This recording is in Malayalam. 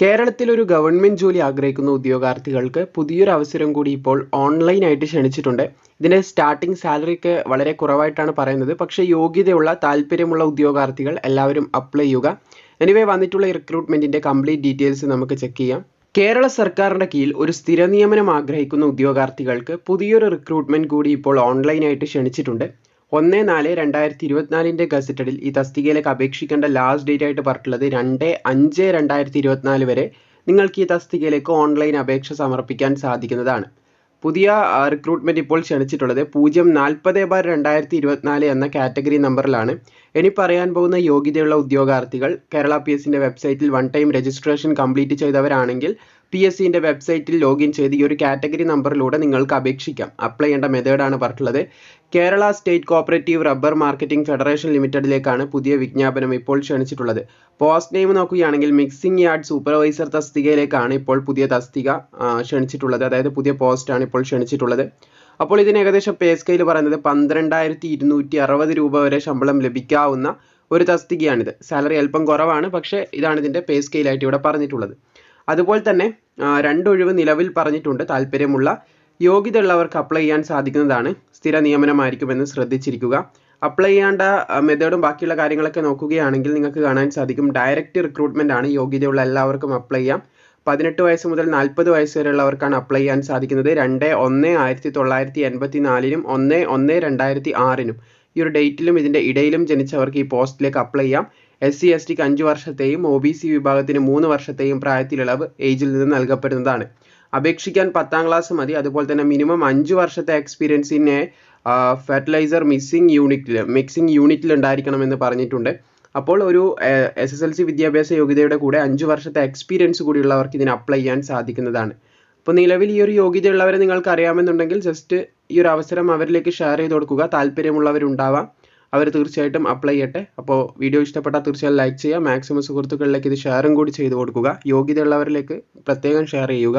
കേരളത്തിൽ ഒരു ഗവൺമെന്റ് ജോലി ആഗ്രഹിക്കുന്ന ഉദ്യോഗാർത്ഥികൾക്ക് പുതിയൊരു അവസരം കൂടി ഇപ്പോൾ ഓൺലൈനായിട്ട് ക്ഷണിച്ചിട്ടുണ്ട്. ഇതിന്റെ സ്റ്റാർട്ടിംഗ് സാലറി ഒക്കെ വളരെ കുറവായിട്ടാണ് പറയുന്നത്. പക്ഷേ യോഗ്യതയുള്ള താല്പര്യമുള്ള ഉദ്യോഗാർത്ഥികൾ എല്ലാവരും അപ്ലൈ ചെയ്യുക. എനിവേ വന്നിട്ടുള്ള റിക്രൂട്ട്മെന്റിന്റെ കംപ്ലീറ്റ് ഡീറ്റെയിൽസ് നമുക്ക് ചെക്ക് ചെയ്യാം. കേരള സർക്കാരിന്റെ കീഴിൽ ഒരു സ്ഥിര നിയമനം ആഗ്രഹിക്കുന്ന ഉദ്യോഗാർത്ഥികൾക്ക് പുതിയൊരു റിക്രൂട്ട്മെന്റ് കൂടി ഇപ്പോൾ ഓൺലൈനായിട്ട് ക്ഷണിച്ചിട്ടുണ്ട്. ഒന്ന് നാല് രണ്ടായിരത്തി ഇരുപത്തിനാലിന്റെ ഗസറ്റഡിൽ ഈ തസ്തികയിലേക്ക് അപേക്ഷിക്കേണ്ട ലാസ്റ്റ് ഡേറ്റ് ആയിട്ട് പറഞ്ഞിട്ടുള്ളത് രണ്ട് അഞ്ച് രണ്ടായിരത്തി ഇരുപത്തിനാല് വരെ നിങ്ങൾക്ക് ഈ തസ്തികയിലേക്ക് ഓൺലൈൻ അപേക്ഷ സമർപ്പിക്കാൻ സാധിക്കുന്നതാണ്. പുതിയ റിക്രൂട്ട്മെന്റ് ഇപ്പോൾ ക്ഷണിച്ചിട്ടുള്ളത് പൂജ്യം നാൽപ്പത് ബാർ രണ്ടായിരത്തി ഇരുപത്തിനാല് എന്ന കാറ്റഗറി നമ്പറിലാണ് ഇനി പറയാൻ പോകുന്ന യോഗ്യതയുള്ള ഉദ്യോഗാർത്ഥികൾ കേരള പി എസിന്റെ വെബ്സൈറ്റിൽ വൺ ടൈം രജിസ്ട്രേഷൻ കംപ്ലീറ്റ് ചെയ്തവരാണെങ്കിൽ പി എസ് സിന്റെ വെബ്സൈറ്റിൽ ലോഗിൻ ചെയ്ത് ഈ ഒരു കാറ്റഗറി നമ്പറിലൂടെ നിങ്ങൾക്ക് അപേക്ഷിക്കാം. അപ്ലൈ ചെയ്യേണ്ട മെത്തേഡാണ് പറഞ്ഞിട്ടുള്ളത്. Kerala state cooperative rubber marketing federation ലിമിറ്റഡിലേക്കാണ് പുതിയ വിജ്ഞാപനം ഇപ്പോൾ ക്ഷണിച്ചിട്ടുള്ളത്. പോസ്റ്റ് നെയിം നോക്കുകയാണെങ്കിൽ മിക്സിംഗ് യാർഡ് സൂപ്പർവൈസർ തസ്തികയിലേക്കാണ് ഇപ്പോൾ പുതിയ തസ്തിക ക്ഷണിച്ചിട്ടുള്ളത്. അതായത് പുതിയ പോസ്റ്റാണ് ഇപ്പോൾ ക്ഷണിച്ചിട്ടുള്ളത്. അപ്പോൾ ഇതിന് ഏകദേശം പേ സ്കെയിൽ പറയുന്നത് പന്ത്രണ്ടായിരത്തി ഇരുന്നൂറ്റി അറുപത് രൂപ വരെ ശമ്പളം ലഭിക്കാവുന്ന ഒരു തസ്തികയാണിത്. സാലറി അല്പം കുറവാണ് പക്ഷേ ഇതാണ് ഇതിന്റെ പേ സ്കെയിലായിട്ട് ഇവിടെ പറഞ്ഞിട്ടുള്ളത്. അതുപോലെ തന്നെ രണ്ടൊഴിവ് നിലവിൽ പറഞ്ഞിട്ടുണ്ട്. താല്പര്യമുള്ള യോഗ്യത ഉള്ളവർക്ക് അപ്ലൈ ചെയ്യാൻ സാധിക്കുന്നതാണ് സ്ഥിര നിയമനമായിരിക്കുമെന്ന് ശ്രദ്ധിച്ചിരിക്കുക. അപ്ലൈ ചെയ്യേണ്ട മെത്തേഡും ബാക്കിയുള്ള കാര്യങ്ങളൊക്കെ നോക്കുകയാണെങ്കിൽ നിങ്ങൾക്ക് കാണാൻ സാധിക്കും. ഡയറക്റ്റ് റിക്രൂട്ട്മെന്റ് ആണ് യോഗ്യതയുള്ള എല്ലാവർക്കും അപ്ലൈ ചെയ്യാം. പതിനെട്ട് വയസ്സ് മുതൽ നാൽപ്പത് വയസ്സ് വരെയുള്ളവർക്കാണ് അപ്ലൈ ചെയ്യാൻ സാധിക്കുന്നത്. രണ്ട് ഒന്ന് ആയിരത്തി തൊള്ളായിരത്തി എൺപത്തി നാലിനും ഒന്ന് ഒന്ന് രണ്ടായിരത്തി ആറിനും ഈ ഒരു ഡേറ്റിലും ഇതിന്റെ ഇടയിലും ജനിച്ചവർക്ക് ഈ പോസ്റ്റിലേക്ക് അപ്ലൈ ചെയ്യാം. എസ് സി എസ് ടിക്ക് അഞ്ച് വർഷത്തെയും ഒ ബി സി വിഭാഗത്തിന് മൂന്ന് വർഷത്തെയും പ്രായത്തിലിളവ് ഏജിൽ നിന്ന് നൽകപ്പെടുന്നതാണ്. അപേക്ഷിക്കാൻ പത്താം ക്ലാസ് മതി. അതുപോലെ തന്നെ മിനിമം അഞ്ച് വർഷത്തെ എക്സ്പീരിയൻസിനെ ഫെർട്ടിലൈസർ മിക്സിംഗ് യൂണിറ്റിൽ മിക്സിംഗ് യൂണിറ്റിൽ ഉണ്ടായിരിക്കണമെന്ന് പറഞ്ഞിട്ടുണ്ട്. അപ്പോൾ ഒരു എസ് എസ് എൽ സി വിദ്യാഭ്യാസ യോഗ്യതയുടെ കൂടെ അഞ്ച് വർഷത്തെ എക്സ്പീരിയൻസ് കൂടിയുള്ളവർക്ക് ഇതിന് അപ്ലൈ ചെയ്യാൻ സാധിക്കുന്നതാണ്. അപ്പോൾ നിലവിൽ ഈ ഒരു യോഗ്യതയുള്ളവരെ നിങ്ങൾക്ക് അറിയാമെന്നുണ്ടെങ്കിൽ ജസ്റ്റ് ഈ ഒരു അവസരം അവരിലേക്ക് ഷെയർ ചെയ്ത് കൊടുക്കുക. താല്പര്യമുള്ളവരുണ്ടാവാം. അവർ തീർച്ചയായിട്ടും അപ്ലൈ ചെയ്യട്ടെ. അപ്പോൾ വീഡിയോ ഇഷ്ടപ്പെട്ടാൽ തീർച്ചയായും ലൈക്ക് ചെയ്യുക. മാക്സിമം സുഹൃത്തുക്കളിലേക്ക് ഇത് ഷെയറും കൂടി ചെയ്തു കൊടുക്കുക. യോഗ്യതയുള്ളവരിലേക്ക് പ്രത്യേകം ഷെയർ ചെയ്യുക.